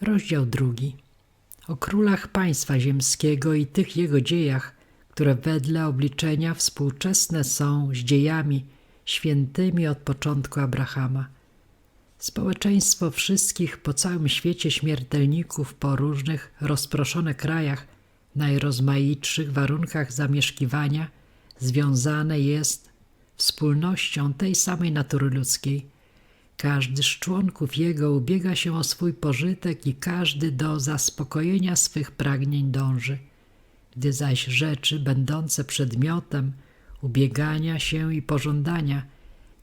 Rozdział drugi. O królach państwa ziemskiego i tych jego dziejach, które wedle obliczenia współczesne są z dziejami świętymi od początku Abrahama. Społeczeństwo wszystkich po całym świecie śmiertelników po różnych rozproszonych krajach, najrozmaitszych warunkach zamieszkiwania, związane jest wspólnością tej samej natury ludzkiej. Każdy z członków jego ubiega się o swój pożytek i każdy do zaspokojenia swych pragnień dąży. Gdy zaś rzeczy będące przedmiotem ubiegania się i pożądania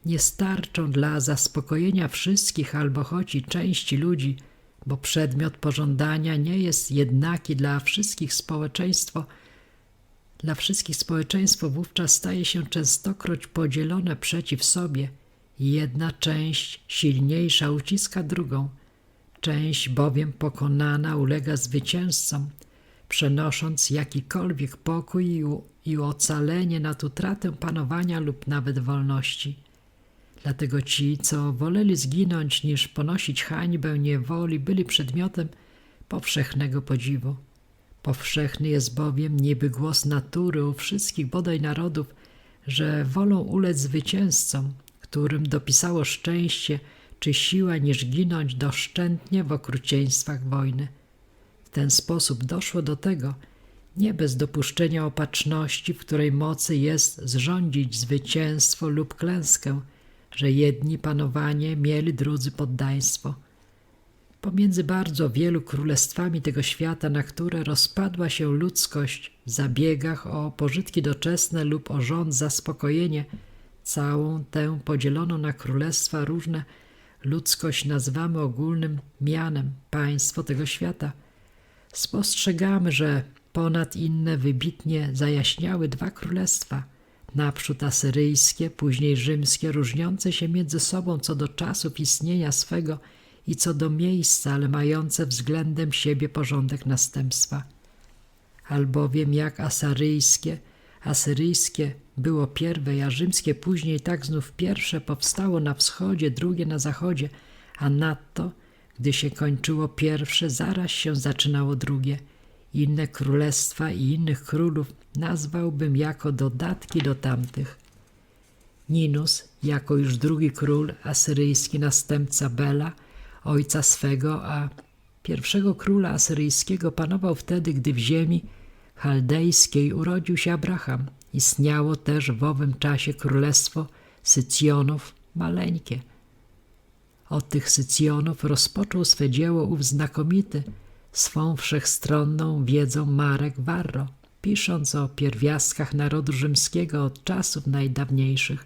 nie starczą dla zaspokojenia wszystkich albo choć i części ludzi, bo przedmiot pożądania nie jest jednaki dla wszystkich społeczeństwo, dla wszystkich społeczeństwo wówczas staje się częstokroć podzielone przeciw sobie jedna część silniejsza uciska drugą. Część bowiem pokonana ulega zwycięzcom, przenosząc jakikolwiek pokój i ocalenie nad utratę panowania lub nawet wolności. Dlatego ci, co woleli zginąć niż ponosić hańbę niewoli, byli przedmiotem powszechnego podziwu. Powszechny jest bowiem niby głos natury u wszystkich bodaj narodów, że wolą ulec zwycięzcom, którym dopisało szczęście czy siła, niż ginąć doszczętnie w okrucieństwach wojny. W ten sposób doszło do tego, nie bez dopuszczenia opatrzności, w której mocy jest zrządzić zwycięstwo lub klęskę, że jedni panowanie mieli, drudzy poddaństwo. Pomiędzy bardzo wielu królestwami tego świata, na które rozpadła się ludzkość w zabiegach o pożytki doczesne lub o rząd zaspokojenie, całą tę podzieloną na królestwa różne ludzkość nazywamy ogólnym mianem państwo tego świata. Spostrzegamy, że ponad inne wybitnie zajaśniały dwa królestwa, naprzód asyryjskie, później rzymskie, różniące się między sobą co do czasów istnienia swego i co do miejsca, ale mające względem siebie porządek następstwa. Albowiem jak asyryjskie, asyryjskie było pierwe, a rzymskie później, tak znów pierwsze powstało na wschodzie, drugie na zachodzie, a nadto, gdy się kończyło pierwsze, zaraz się zaczynało drugie. Inne królestwa i innych królów nazwałbym jako dodatki do tamtych. Ninus, jako już drugi król asyryjski, następca Bela, ojca swego, a pierwszego króla asyryjskiego panował wtedy, gdy w ziemi chaldejskiej urodził się Abraham. Istniało też w owym czasie królestwo Sycjonów maleńkie. Od tych Sycjonów rozpoczął swe dzieło ów znakomity, swą wszechstronną wiedzą Marek Varro, pisząc o pierwiastkach narodu rzymskiego od czasów najdawniejszych.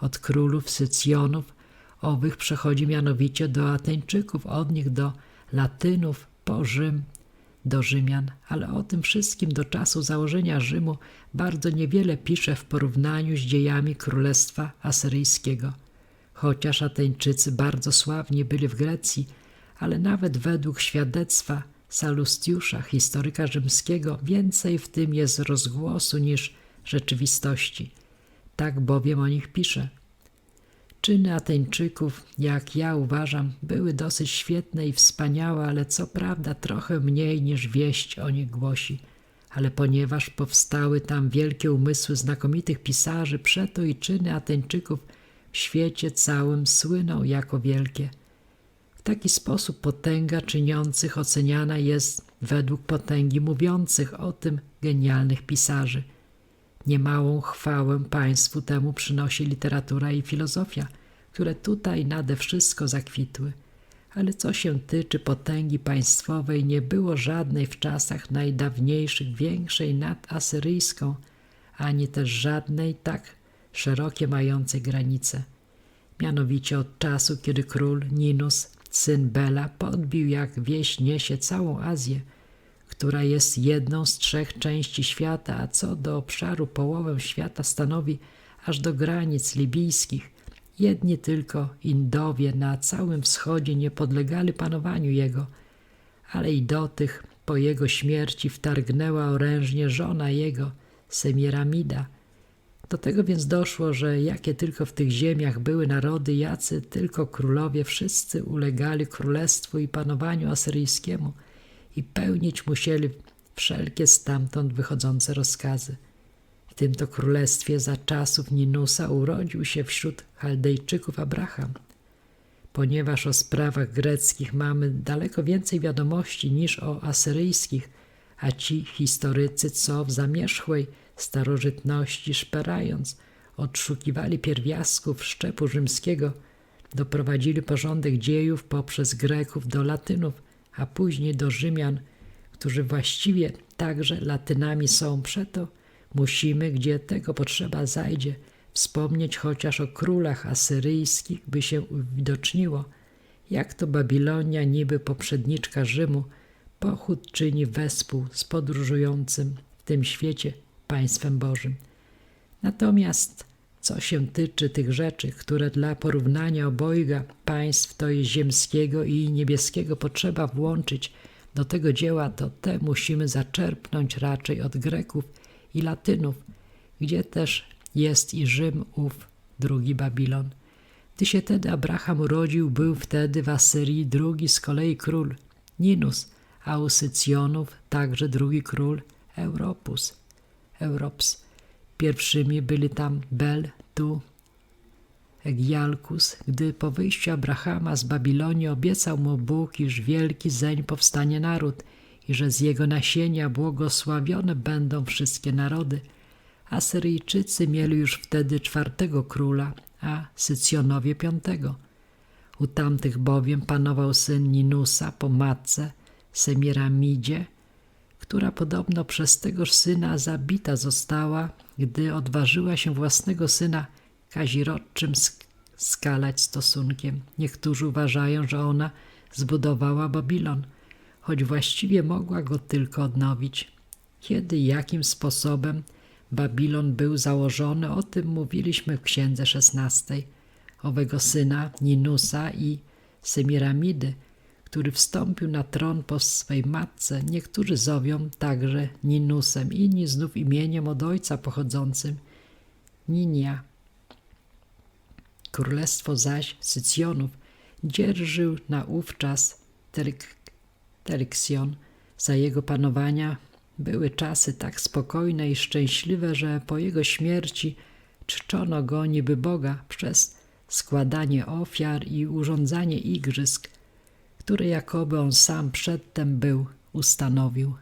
Od królów Sycjonów owych przechodzi mianowicie do Ateńczyków, od nich do Latynów, po Rzym, do Rzymian, ale o tym wszystkim do czasu założenia Rzymu bardzo niewiele pisze w porównaniu z dziejami Królestwa Asyryjskiego. Chociaż Ateńczycy bardzo sławni byli w Grecji, ale nawet według świadectwa Salustiusza, historyka rzymskiego, więcej w tym jest rozgłosu niż rzeczywistości. Tak bowiem o nich pisze – Czyny Ateńczyków, jak ja uważam, były dosyć świetne i wspaniałe, ale co prawda trochę mniej niż wieść o nich głosi. Ale ponieważ powstały tam wielkie umysły znakomitych pisarzy, przeto i czyny Ateńczyków w świecie całym słyną jako wielkie. W taki sposób potęga czyniących oceniana jest według potęgi mówiących o tym genialnych pisarzy – Niemałą chwałę państwu temu przynosi literatura i filozofia, które tutaj nade wszystko zakwitły. Ale co się tyczy potęgi państwowej, nie było żadnej w czasach najdawniejszych większej nad asyryjską, ani też żadnej tak szerokie mającej granice. Mianowicie od czasu, kiedy król Ninus, syn Bela, podbił jak wieś niesie całą Azję, która jest jedną z trzech części świata, a co do obszaru połowę świata stanowi aż do granic libijskich. Jedni tylko Indowie na całym wschodzie nie podlegali panowaniu jego, ale i do tych po jego śmierci wtargnęła orężnie żona jego, Semiramida. Do tego więc doszło, że jakie tylko w tych ziemiach były narody, jacy tylko królowie, wszyscy ulegali królestwu i panowaniu asyryjskiemu i pełnić musieli wszelkie stamtąd wychodzące rozkazy. W tym to królestwie za czasów Ninusa urodził się wśród Chaldejczyków Abraham. Ponieważ o sprawach greckich mamy daleko więcej wiadomości niż o asyryjskich, a ci historycy, co w zamierzchłej starożytności szperając, odszukiwali pierwiastków szczepu rzymskiego, doprowadzili porządek dziejów poprzez Greków do Latynów, a później do Rzymian, którzy właściwie także Latynami są. Przeto musimy, gdzie tego potrzeba zajdzie, wspomnieć chociaż o królach asyryjskich, by się uwidoczniło, jak to Babilonia, niby poprzedniczka Rzymu, pochód czyni wespół z podróżującym w tym świecie państwem Bożym. Natomiast co się tyczy tych rzeczy, które dla porównania obojga państw, to jest ziemskiego i niebieskiego, potrzeba włączyć do tego dzieła, to te musimy zaczerpnąć raczej od Greków i Latynów, gdzie też jest i Rzym ów, drugi Babilon. Gdy się tedy Abraham urodził, był wtedy w Asyrii drugi z kolei król, Ninus, a u Sycjonów także drugi król, Europus. Europs. Pierwszymi byli tam Bel, Tu, Egialkus, gdy po wyjściu Abrahama z Babilonii obiecał mu Bóg, iż wielki zeń powstanie naród i że z jego nasienia błogosławione będą wszystkie narody. Asyryjczycy mieli już wtedy czwartego króla, a Sycjonowie piątego. U tamtych bowiem panował syn Ninusa po matce Semiramidzie, która podobno przez tegoż syna zabita została, gdy odważyła się własnego syna kazirodczym skalać stosunkiem. Niektórzy uważają, że ona zbudowała Babilon, choć właściwie mogła go tylko odnowić. Kiedy jakim sposobem Babilon był założony, o tym mówiliśmy w księdze szesnastej. Owego syna Ninusa i Semiramidy, który wstąpił na tron po swej matce, niektórzy zowią także Ninusem, inni znów imieniem od ojca pochodzącym Ninia. Królestwo zaś Sycjonów dzierżył naówczas Teryksion. Za jego panowania były czasy tak spokojne i szczęśliwe, że po jego śmierci czczono go niby Boga przez składanie ofiar i urządzanie igrzysk, które jakoby on sam przedtem był ustanowił.